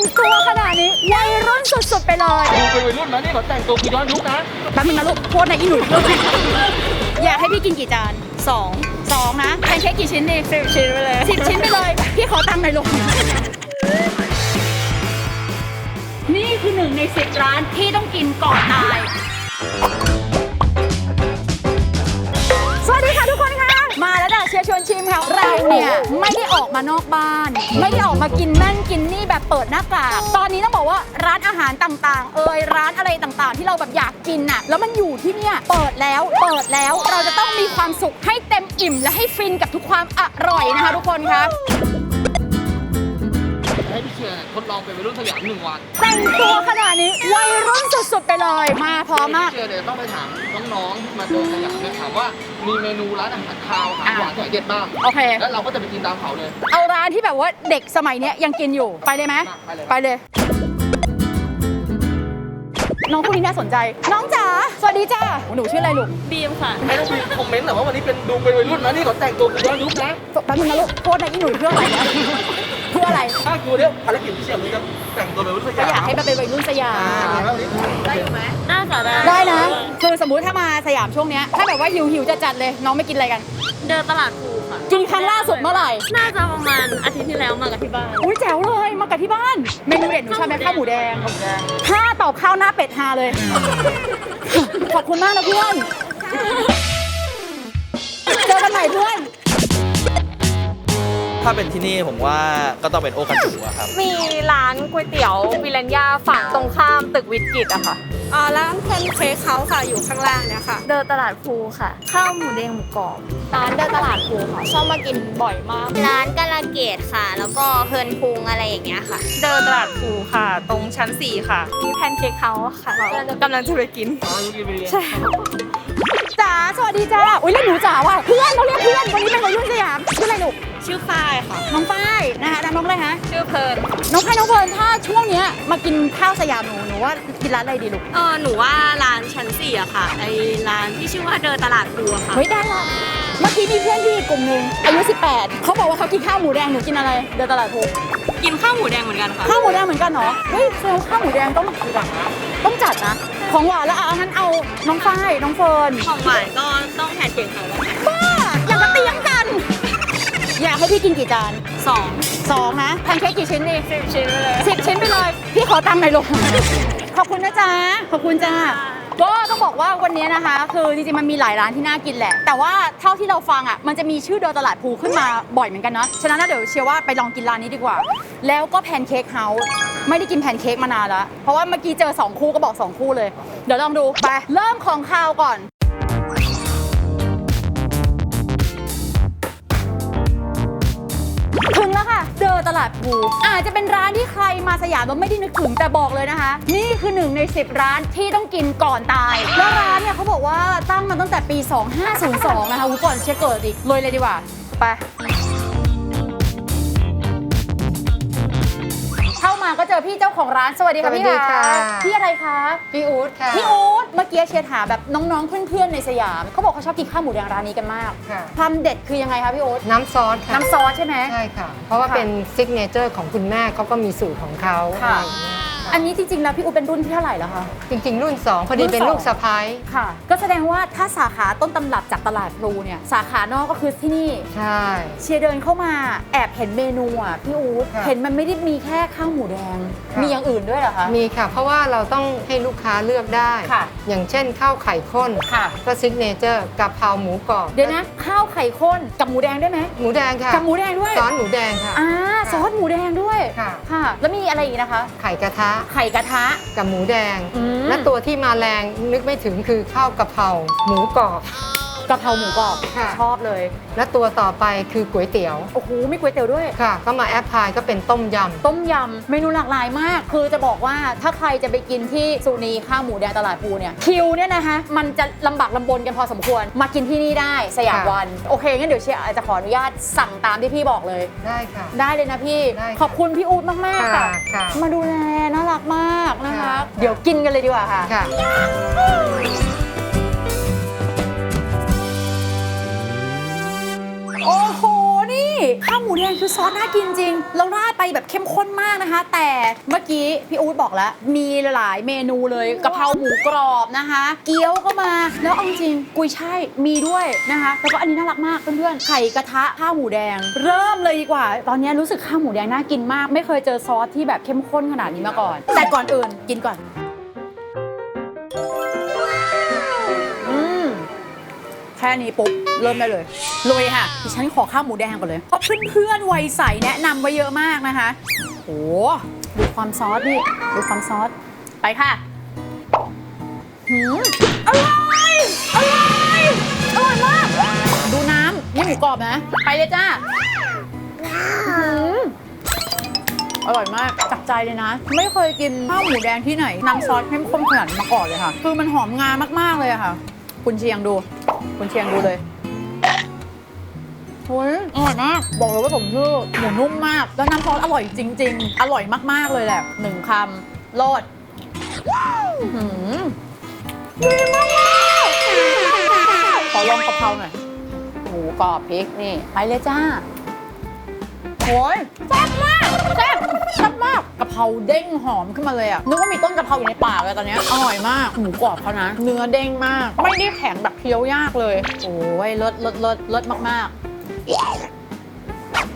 งตัวขนาดนี้วัยรุ่นสุดๆไปเลยดูเป็นวัยรุ่นนะนี่เขาแต่งตัวคือย้อนยุคนะแป๊บนึงนะลูกโทษนะอีหนุ่ยอยากให้พี่กินกี่จานสองสองนะแพนเค้กกี่ชิ้นดีสิบชิ้นไปเลยสิบชิ้นไปเลยพี่ขอตังค์หน่อยลูกนี่คือหนึ่งในสิบร้านที่ต้องกินก่อนตาย จ้ะเชียร์ชวนชิมค่ะเราเนี่ยไม่ได้ออกมานอกบ้าน ไม่ได้ออกมากินนั่นกินนี่แบบเปิดหน้ากากตอนนี้ต้องบอกว่าร้านอาหารต่างๆ เอยร้านอะไรต่างๆ ที่เราแบบอยากกินน่ะแล้วมันอยู่ที่เนี่ยเปิดแล้วเปิดแล้วเราจะต้องมีความสุขให้เต็มอิ่มและให้ฟินกับทุกความอร่อยนะคะทุกคนคะ ให้พี่เชียร์ทดลองเป็นวัยรุ่นสยามหนึ่งวันแต่งตัวขนาดนี้วัยรุ่นสุดๆไปเลยมาพร้อมมากพี่เชียร์เดี๋ยวต้องไปถามน้องๆที่มาเดินสยามเนี่ยถามว่ามีเมนูร้านอาหารคาวอาหารหวานที่ไหนเด็ดบ้างโอเค แล้วเราก็จะไปกินตามเขาเลย เอาร้านที่แบบว่าเด็กสมัยเนี้ยยังกินอยู่ไปเลยไหมไปเลย ไปเลย น้องคนนี้น่าสนใจ น้องจ๋าสวัสดีจ้าหนูชื่ออะไรลูกบีมค่ะให้น้องพีคอมเมนต์หน่อยว่าวันนี้เป็นดูเป็นวัยรุ่นนะนี่เขาแต่งตัวคือย้อนยุคนะแป๊บนึงนะลูกโทษนะอีหนุ่ยเพื่ออะไรนะ เพื่ออะไร ถ้าดูเนี่ยภารกิจพี่เชียร์มันจะแต่งตัวเป็นวัยรุ่นสก็ยามอยากให้มันเป็นวัยรุ่นสยาอ่ามแล้ววันนี้ได้อยู่ไหมน่าจะได้ได้นะ คือสมมุติถ้ามาสยามช่วงเนี้ยถ้าแบบว่าหิวหิวจะจัดๆเลย น้องไม่กินอะไรกัน เดินตลาดภูค่ะกินครั้งล่าสุดเมื่อไหร่ น่าจะประมาณอาทิตย์ที่แล้วมากับที่บ้าน อุ้ยแจ๋วเลยมากับที่บ้าน เมนูเด็ดหนูชอบไหมข้าวหมูแดง ถ้าตอบข้าวหน้าเป็ดฮาเลย ขอบคุณมากนะเพื่อน เจอกันใหม่เพื่อน ถ้าเป็นที่นี่ผมว่าก็ต้องเป็นโอคันจูอะครับ มีร้านก๋วยเตี๋ยววิเลนยาฝั่งตรงข้ามตึกวิทกิตอะค่ะอ่าร้านแพนเค้กเขาค่ะอยู่ข้างล่างเนี่ยค่ะ เดินตลาดภูค่ะ ข้าวหมูแดงหมูกรอบ ร้านเดินตลาดภูค่ะ ชอบมากินบ่อยมาก ร้านกาลาเกตค่ะ แล้วก็เพลินพุงอะไรอย่างเงี้ยค่ะ เดินตลาดภูค่ะ ตรงชั้น 4 ค่ะ มีแพนเค้กเฮาส์ค่ะกำลังจะไปกินอ๋อยุคกินไปเรียนจ๋าสวัสดีจ้าอุ้ยแล้วหนูจ๋าว่ะเพื่อนเราเรียกเพื่อนวันนี้เป็นวัยรุ่นสยามชื่ออะไรลูก ชื่อฝ้ายค่ะ น้องฝ้ายนะคะน้องอะไรฮะชื่อเพลินน้องฝ้ายน้องเฟิร์นถ้าช่วงเนี้ยมากินข้าวสยามหนูหนูว่ากินร้านอะไรดีลูกเออหนูว่าร้านชั้นสี่อะค่ะ ไอร้านที่ชื่อว่าเดินตลาดภูอะค่ะ เฮ้ยได้ละเมื่อกี้มีเพื่อนพี่อีกกลุ่มหนึ่งอายุ18เขาบอกว่าเขากินข้าวหมูแดงหนูกินอะไร เดินตลาดภูกินข้าวหมูแดงเหมือนกันค่ะ ข้าวหมูแดงเหมือนกันเหรอเฮ้ยแสดงว่าข้าวหมูแดงต้องต้องจัดนะ ของหวานแล้วเอางั้นเอาน้องฝ้ายน้องเฟิร์นของหวานก็ต้องแพนเค้กเขาแล้วค่ะบ้า อยากให้พี่กินกี่จานสองสองนะแพนเค้กกี่ชิ้นดีสิบชิ้นไปเลยสิบชิ้นไปเลย พี่ขอตังค์หน่อยลูกขอบคุณนะจ๊ะ ขอบคุณจ้าก็ต้องบอกว่าวันนี้นะคะ คือจริงๆมันมีหลายร้านที่น่ากินแหละ แต่ว่าเท่าที่เราฟังอะมันจะมีชื่อเดินตลาดภูขึ้นมาบ่อยเหมือนกันเนาะฉะนั้นนะเดี๋ยวเชียร์ว่าไปลองกินร้านนี้ดีกว่า แล้วก็แพนเค้กเฮาส์ไม่ได้กินแพนเค้กมานานแล้วเพราะว่าเมื่อกี้เจอสองคู่ก็บอกสองคู่เลย เดี๋ยวลองดูไปเริ่มของคาวก่อน ตลาดภูอาจจะเป็นร้านที่ใครมาสยามแล้วไม่ได้นึกถึงแต่บอกเลยนะคะ นี่คือหนึ่งใน 10 ร้านที่ต้องกินก่อนตาย แล้วร้านเนี่ยเขาบอกว่าตั้งมาตั้งแต่ปี 2502 นะคะอุ๊ยก่อนเช็คเกิดอีกเลยเลยดีกว่าไป ก็เจอพี่เจ้าของร้านสวัสดีค่ะพี่สวัสดีค่ะ พี่อะไรคะพี่อู๊ดค่ะพี่อู๊ดเมื่อกี้เชียร์ถามแบบน้องๆเพื่อนๆในสยามเขาบอกเขาชอบกินข้าวหมูแดงร้านนี้กันมากค่ะความเด็ดคือยังไงคะพี่อู๊ดน้ำซอสค่ะน้ำซอสใช่ไหมใช่ค่ะ เพราะว่าค่ะเป็นซิกเนเจอร์ของคุณแม่เขาก็มีสูตรของเขาค่ะ อะไรอย่างเงี้ยอันนี้จริงๆแล้วพี่อู๊ดเป็นรุ่นที่เท่าไหร่แล้วคะจริง ๆ รุ่น 2 พอดีเป็นรุ่นสองลูกสะพ้ายค่ะ ก็แสดงว่าถ้าสาขาต้นตำรับจากตลาดพลูเนี่ยสาขานอกก็คือที่นี่ใช่ เชียร์เดินเข้ามาแอบเห็นเมนูอะพี่อู๊ดค่ะเห็นมันไม่ได้มีแค่ข้าวหมูแดง ค่ะ มีอย่างอื่นด้วยเหรอคะ มีค่ะ เพราะว่าเราต้องให้ลูกค้าเลือกได้ ค่ะอย่างเช่นข้าวไข่ข้นค่ะ ก็ซิกเนเจอร์กะเพราหมูกรอบเดี๋ยวนะข้าวไข่ข้นกับหมูแดงได้ไหมหมูแดงค่ะกับหมูแดงด้วยซอสหมูแดงค่ะ อ่าซอสหมูแดงด้วยค่ะ ค่ะ แล้วมีอะไรอีกนะคะ ไข่กระทะไข่กระทะ กับหมูแดง อืม และตัวที่มาแรงนึกไม่ถึงคือข้าวกะเพราหมูกรอบ กะเพราหมูกรอบค่ะ ชอบเลย และตัวต่อไปคือก๋วยเตี๋ยว โอ้โหมีก๋วยเตี๋ยวด้วย ค่ะ ก็มาแอปพลายก็เป็นต้มยำต้มยำเมนูหลากหลายมาก คือจะบอกว่าถ้าใครจะไปกินที่สุนีข้าวหมูแดงตลาดภูเนี่ยคิวเนี่ยนะคะมันจะลำบากลำบนกันพอสมควร มากินที่นี่ได้สยามค่ะวัน โอเคงั้นเดี๋ยวเชียร์อาจจะขออนุญาตสั่งตามที่พี่บอกเลยได้ค่ะ ได้เลยนะพี่ ได้ค่ะขอบคุณพี่อู๊ดมากๆค่ะ ค่ะค่ะมาดูแลน่ารักมากนะคะ ค่ะ เดี๋ยวกินกันเลยดีกว่าค่ะ ค่ะ โอ้โห นี่ข้าวหมูแดงคือซอสน่ากินจริง แล้วราดไปแบบเข้มข้นมากนะคะ แต่เมื่อกี้พี่อู๊ดบอกแล้ว มีหลายเมนูเลยกะเพราหมูกรอบนะคะ เกี๊ยวก็มา แล้วเอาจริงกุยช่ายมีด้วยนะคะแล้วก็อันนี้น่ารักมากเพื่อนๆไข่กระทะข้าวหมูแดง เริ่มเลยดีกว่า ตอนนี้รู้สึกข้าวหมูแดงน่ากินมาก ไม่เคยเจอซอสที่แบบเข้มข้นขนาดนี้มาก่อน แต่ก่อนอื่นกินก่อน แค่นี้ปุ๊บ เริ่มได้เลยลุยค่ะดิฉันขอข้าวหมูแดงก่อนเลยเพราะเพื่อนๆวัยใสแนะนำไว้เยอะมากนะคะโอ้ดูความซอสนี่ดูความซอส ไปค่ะหืมอร่อยอร่อยอร่อยมาก ดูน้ำนี่หมูกรอบนะ ไปเลยจ้าหืมอร่อยมากจับใจเลยนะ ไม่เคยกินข้าวหมูแดงที่ไหนน้ำซอสเข้มข้นขนาดมาก่อนเลยค่ะ คือมันหอมงามากๆเลยค่ะ คุณเชียงดู คุณเชียงดูเลยโอ้ยอร่อยมาก บอกเลยว่าผมชื่อหมูนุ่มมาก แล้วน้ำซอสอร่อยจริง ๆ อร่อยมากๆเลยแหละหนึ่งคำโลดอื้อหือดีมากๆขอลองกะเพราหน่อยหมูกรอบพริกนี่ ไปเลยจ้าโอ้ยแซ่บมาก แซ่บแซ่บมากกะเพราเด้งหอมขึ้นมาเลยอะนึกว่ามีต้นกะเพราอยู่ในปากเลยตอนเนี้ยอร่อยมากหมูกรอบเขานะ เนื้อเด้งมาก ไม่ได้แข็งแบบเคี้ยวยากเลย โอ้ยเลิศเลิศเลิศเลิศมากๆ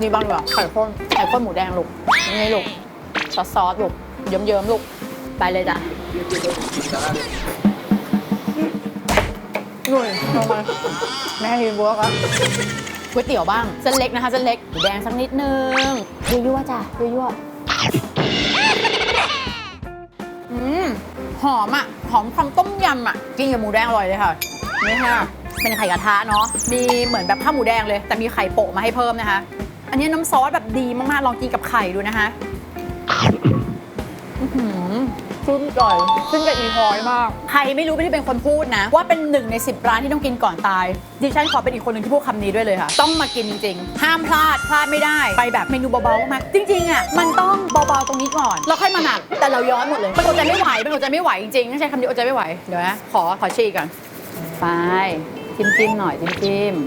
นี่บ้างดีกว่าไข่ข้นไข่ข้นหมูแดงลูกนี่ลูกซอสซอสลูกเยิ้มๆลูกไปเลยจ้ะนุ่ยลงมาแม่ยืนบัวครับก๋วยเตี๋ยวบ้างเส้นเล็กนะคะเส้นเล็กหมูแดงสักนิดนึงยั่วๆจ้ะยั่วๆ มหอมอะ หอมความต้มยำอะ กินกับหมูแดงอร่อยเลยค่ะนี่ค่ะ เป็นไข่กระทะเนาะ มีเหมือนแบบข้าวหมูแดงเลย แต่มีไข่โปะมาให้เพิ่มนะคะ อันนี้น้ำซอสแบบดีมากๆ ลองกินกับไข่ดูนะคะ ขึ้นก่อยขึ้นกับอีพอยมาก ใครไม่รู้ไม่ได้เป็นคนพูดนะ ว่าเป็นหนึ่งใน 10 ร้านที่ต้องกินก่อนตาย ดิฉันขอเป็นอีกคนหนึ่งที่พูดคำนี้ด้วยเลยค่ะ ต้องมากินจริงๆ ห้ามพลาดพลาดไม่ได้ ไปแบบเมนูเบาๆมากจริงๆอะมันต้องเบาๆตรงนี้ก่อน แล้วค่อยมาหนัก แต่เราย้อนหมดเลยเป็นอดใจไม่ไหวเป็นอดใจไม่ไหวจริงๆต้องใช้คำนี้อดใจไม่ไหวเดี๋ยวนะขอขอชีก่อนไปจิ้มจิ้มๆหน่อยจิ้มจิ้มๆ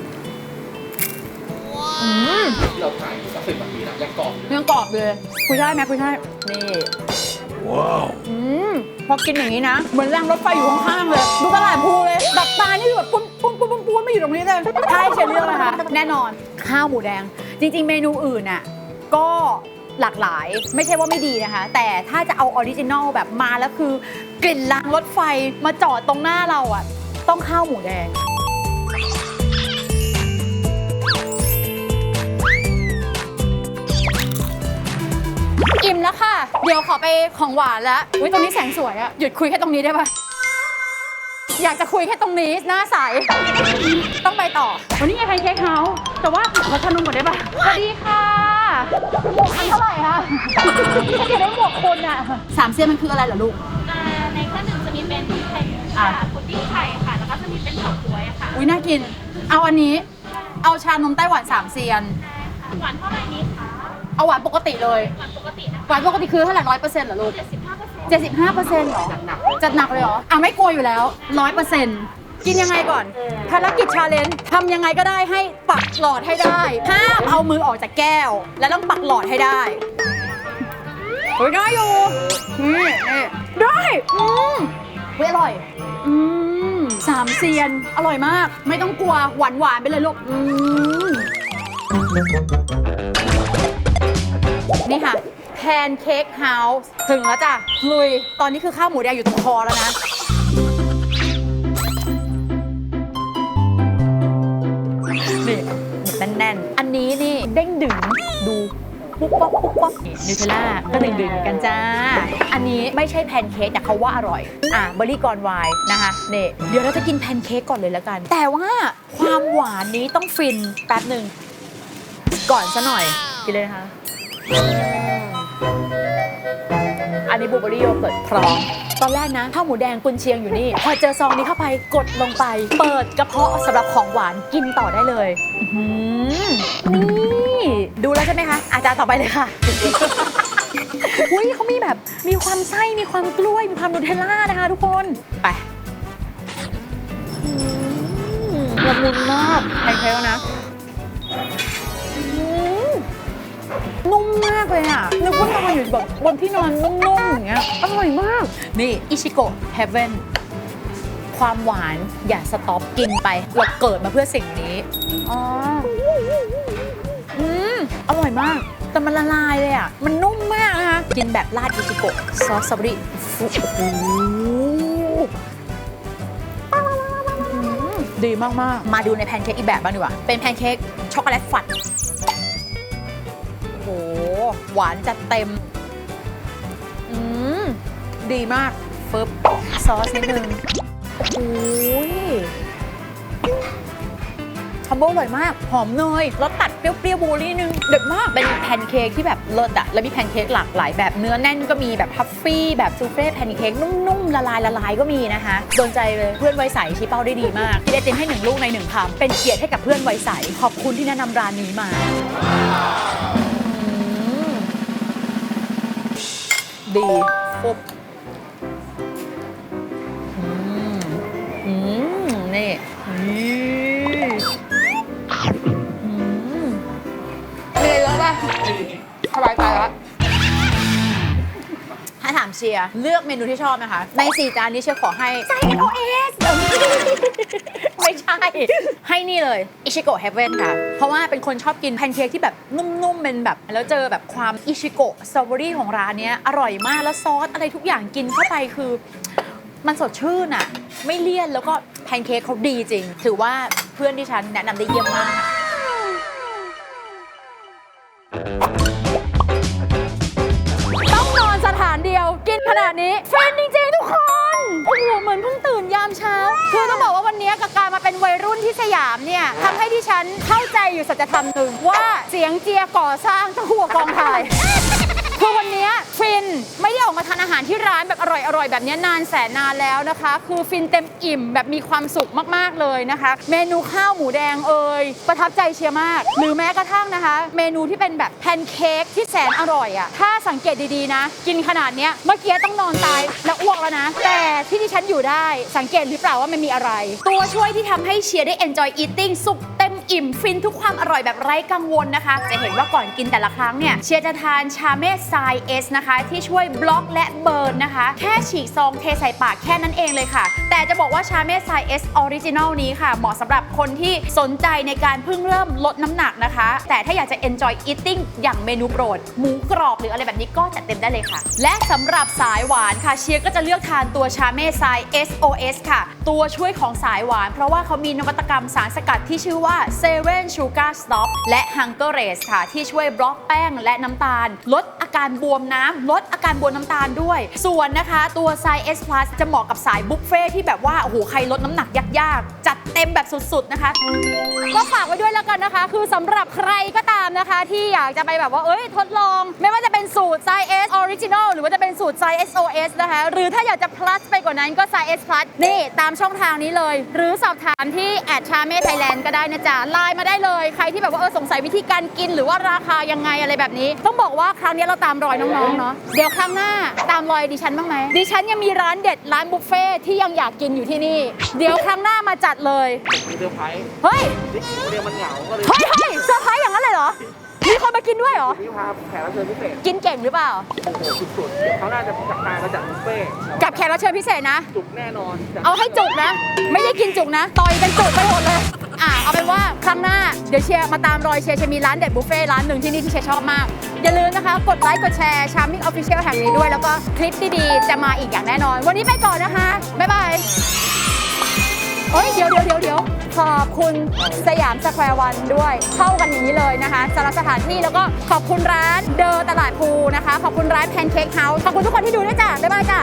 อืม ที่เราถ่ายสักสิบนาทีนะยังกรอบอยู่ยังกรอบเลย คุยได้ไหมคุยได้ นี่ ว้าวอืมพอกินอย่างนี้นะ เหมือนรางรถไฟอยู่ข้างๆเลย ดูตลาดภูเลยดับตานี่แบบปุ้นปุ้นปุ้นปุ้นปุ้นไม่อยู่ตรงนี้เลยใช่เชียร์เลือกนะคะแน่นอนข้าวหมูแดง จริง ๆ เมนูอื่นอะก็หลากหลายไม่ใช่ว่าไม่ดีนะคะ แต่ถ้าจะเอาออริจินอลแบบมาแล้วคือกลิ่นรางรถไฟมาจอดตรงหน้าเราอะ ต้องข้าวหมูแดง อิ่มแล้วค่ะ เดี๋ยวขอไปของหวานแล้วอุ้ยตรงนี้แสงสวยอะหยุดคุยแค่ตรงนี้ได้ปะอยากจะคุยแค่ตรงนี้หน้าใส ต้องไปต่อ วันนี้ไงแพนเค้กเฮาส์แต่ว่าขอชานมก่อนได้ปะสวัสดีค่ะหมวกอันเท่าไหร่คะฉันอยากได้หมวกคนอะสามเส้นมันคืออะไรเหรอลูกในเครื่องดื่มจะมีเป็นแผ่นอะพุดดิ้งไข่ค่ะ แล้วก็จะมีเป็นเฉาก๊วยค่ะ อุ้ยน่ากิน เอาอันนี้ เอาชานมไต้หวันสามเซียน หวานเท่าไหร่นี้คะ เอาหวานปกติเลยหวานปกตินะคะหวานปกติคือเท่าไหร่ร้อยเปอร์เซ็นต์เหรอลูก75% 75เปอร์เซ็นต์หรอจัดหนักเลยเหรออะไม่กลัวอยู่แล้วร้อยเปอร์เซ็นต์กินยังไงก่อนภารกิจชาเลนจ์ทำยังไงก็ได้ให้ปักหลอดให้ได้ห้ามเอามือออกจากแก้ว แล้วต้องปักหลอดให้ได้เฮ้ยได้อยู่นี่นี่ได้อืมเฮ้ยอร่อย อืมสามเซียน อร่อยมาก ไม่ต้องกลัวหวานหวานๆไปเลยลูกอืม นี่ค่ะแพนเค้กเฮาส์ถึงแล้วจ้ะ ลุย ตอนนี้คือข้าวหมูแดงอยู่ตรงคอแล้วนะนี่แน่นๆ อันนี้นี่เด้งดึงดูปุ๊บป๊อกปุ๊บป๊อกนิวเทลล่าก็ดึงดึงกันจ้า อันนี้ไม่ใช่แพนเค้กแต่เขาว่าอร่อย อะเบอร์รี่กอนไวน์นะคะนี่เดี๋ยวเราจะกินแพนเค้กก่อนเลยแล้วกัน แต่ว่าความหวานนี้ต้องฟินแป๊บหนึ่งก่อนซะหน่อยกินเลยนะคะ อันนี้บลูเบอร์รี่โยเกิร์ตพร้อม ตอนแรกนะข้าวหมูแดงกุนเชียงอยู่นี่ พอเจอซองนี้เข้าไปกดลงไป เปิดกระเพาะสำหรับของหวานกินต่อได้เลยอื้อหือนี่ ดูแล้วใช่ไหมคะ อาจารย์ต่อไปเลยค่ะ อุ้ยเขามีแบบมีความไส้ มีความกล้วย มีความนูเทลล่านะคะทุกคน ไปอืมละมุนมากใครๆแล้วนะ นุ่มมากเลยอะนึกว่านอนอยู่แบบบนที่นอนนุ่มๆอย่างเงี้ยอร่อยมาก นี่อิชิโกะเฮเว่นความหวานอย่าสต็อปกินไป เราเกิดมาเพื่อสิ่งนี้อ๋ออืมอร่อยมาก แต่มันละลายเลยอะ มันนุ่มมากนะคะ กินแบบราดอิชิโกะซอสสตรอเบอรี่ฟุโอ้โหดีมาก ๆ มาดูในแพนเค้กอีกแบบบ้างดีกว่า เป็นแพนเค้กช็อกโกแลตฝัด โอ้โห หวานจัดเต็ม อืม ดีมากฟึบซอสนิดนึงโอ้โหคอมโบอร่อยมาก หอมเนยแล้วตัดเปรี้ยวๆบูรี่นึง เด็ดมาก เป็นแพนเค้กที่แบบเลิศอะแล้วมีแพนเค้กหลากหลายแบบเนื้อแน่นก็มีแบบพัฟฟี่แบบซูเฟ่แพนเค้กนุ่มๆ ละลายละลายก็มีนะคะโดนใจเลยเพื่อนไวัยใสชี้เป้าได้ดีมากพี่ไอติมให้หนึ่งลูกในหนึ่งคำเป็นเกียรติให้กับเพื่อนไวัยใสขอบคุณที่แนะนำร้านนี้มา ดีฟุบอืมอืมนี่นี่อืมมีอะไรเยอะป่ะสบายใจแล้วถ้าถามเชียร์เลือกเมนูที่ชอบนะคะ ในสี่จานนี้เชียร์ขอให้ไซโอเอสไม่ใช่ ให้นี่เลยอิชิโกะเฮเว่นค่ะ เพราะว่าเป็นคนชอบกินแพนเค้กที่แบบนุ่มๆเป็นแบบ แล้วเจอแบบความอิชิโกะสตรอเบอรี่ของร้านเนี้ยอร่อยมากแล้วซอสอะไรทุกอย่างกินเข้าไปคือ มันสดชื่นอะไม่เลี่ยนแล้วก็แพนเค้กเขาดีจริง ถือว่าเพื่อนที่ฉันแนะนำได้เยี่ยมมากต้องนอนสถานเดียวกินขนาดนี้ฟินจริงๆทุกคน โอ้โหเหมือนเพิ่งตื่นยามเช้า คือต้องบอกว่าวันนี้กับการมาเป็นวัยรุ่นที่สยามเนี่ยทำให้ดิฉันเข้าใจอยู่สัจธรรมหนึ่งว่าเสียงเจียก่อสร้างตะหัวกองถ่าย ฟินไม่ได้ออกมาทานอาหารที่ร้านแบบอร่อยๆ แบบนี้นานแสนนานแล้วนะคะ คือฟินเต็มอิ่มแบบมีความสุขมากๆเลยนะคะ เมนูข้าวหมูแดงเอ่ยประทับใจเชียร์มาก หรือแม้กระทั่งนะคะ เมนูที่เป็นแบบแพนเค้กที่แสนอร่อยอะ่ะถ้าสังเกตดีๆนะ กินขนาดเนี้ยเมื่อกี้ต้องนอนตายและอ้วกแล้วนะ แต่ที่ที่ฉันอยู่ได้สังเกตหรือเปล่าว่ามันมีอะไร ตัวช่วยที่ทำให้เชียร์ได้ enjoy eating สุข อิ่มฟินทุกความอร่อยแบบไร้กังวลนะคะ จะเห็นว่าก่อนกินแต่ละครั้งเนี่ยเชียร์จะทานชาเม่ทรายเอสนะคะ ที่ช่วยบล็อกและเบิร์นนะคะ แค่ฉีกซองเทใส่ปากแค่นั้นเองเลยค่ะ แต่จะบอกว่าชาเม่ทรายเอสออริจินอลนี้ค่ะ เหมาะสำหรับคนที่สนใจในการเพิ่งเริ่มลดน้ำหนักนะคะ แต่ถ้าอยากจะ enjoy eating อย่างเมนูโปรด หมูกรอบหรืออะไรแบบนี้ก็จัดเต็มได้เลยค่ะ และสำหรับสายหวานค่ะเชียร์ก็จะเลือกทานตัวชาเม่ทราย SOS ค่ะ ตัวช่วยของสายหวาน เพราะว่าเขามีนวัตกรรมสารสกัดที่ชื่อว่า Seven Sugar Stop และ Hunger Race ค่ะ ที่ช่วยบล็อกแป้งและน้ำตาล ลดอาการบวมน้ำ ลดอาการบวมน้ำตาลด้วย ส่วนนะคะ ตัว s i S Plus จะเหมาะกับสายบุฟเฟ่ที่แบบว่า โอ้โห ใครลดน้ำหนักยากๆ จัด เต็มแบบสุดๆนะคะ ก็ฝากไว้ด้วยแล้วกันนะคะ คือสำหรับใครก็ตามนะคะ ที่อยากจะไปแบบว่าเอ้ยทดลอง ไม่ว่าจะเป็นสูตร size S Original หรือว่าจะเป็นสูตร size SOS นะคะ หรือถ้าอยากจะ plus ไปกว่านั้นก็ size S Plus นี่ตามช่องทางนี้เลย หรือสอบถามที่แอดชาเม่ไทยแลนด์ก็ได้นะจ๊ะไลน์มาได้เลยใครที่แบบว่าเออสงสัยวิธีการกินหรือว่าราคายังไงอะไรแบบนี้ ต้องบอกว่าครั้งนี้เราตามรอยน้องๆเนาะเดี๋ยวครั้งหน้าตามรอยดิฉันบ้างไหมดิฉันยังมีร้านเด็ดร้านบุฟเฟ่ที่ยังอยากกินอยู่ที่นี่ เดี๋ยวครั้งหน้ามาจัดเลยมีเซอร์ไพรส์เฮ้ยเรียกมันเหงาก็เลยเฮ้ยเฮ้ยเซอร์ไพรส์อย่างนั้นเลยเหรอ มีคนมากินด้วยเหรอ นี่พาแขกรับเชิญพิเศษกินเก่งหรือเปล่า โอ้โหสุดๆเดี๋ยวเขาน่าจะจัดการมาจัดบุฟเฟ่ต์กับแขกรับเชิญพิเศษนะ จุกแน่นอนจัดเอาให้จุกนะ ไม่ได้กินจุกนะ ต่อยกันจุกไปหมดเลย อะ เอาเป็นว่าครั้งหน้า เดี๋ยวเชียร์มาตามรอยเชียร์จะมีร้านเด็ดบุฟเฟ่ต์ร้านหนึ่งที่นี่ที่เชียร์ชอบมาก อย่าลืมนะคะ กดไลค์ กดแชร์ Charming Official แห่งนี้ด้วย แล้วก็คลิปดีๆ จะมาอีกอย่างแน่นอน วันนี้ไปก่อนนะคะ บ๊ายบาย เฮ้ยเดี๋ยวเดี๋ยวเดี๋ยวเดี๋ยวขอบคุณสยามสแควร์วันด้วยเข้ากันอย่างนี้เลยนะคะสำหรับสถานที่แล้วก็ขอบคุณร้านเดอตลาดภูนะคะ ขอบคุณร้านแพนเค้กเฮาส์ขอบคุณทุกคนที่ดูด้วยจ้ะบ๊ายบายจ้ะ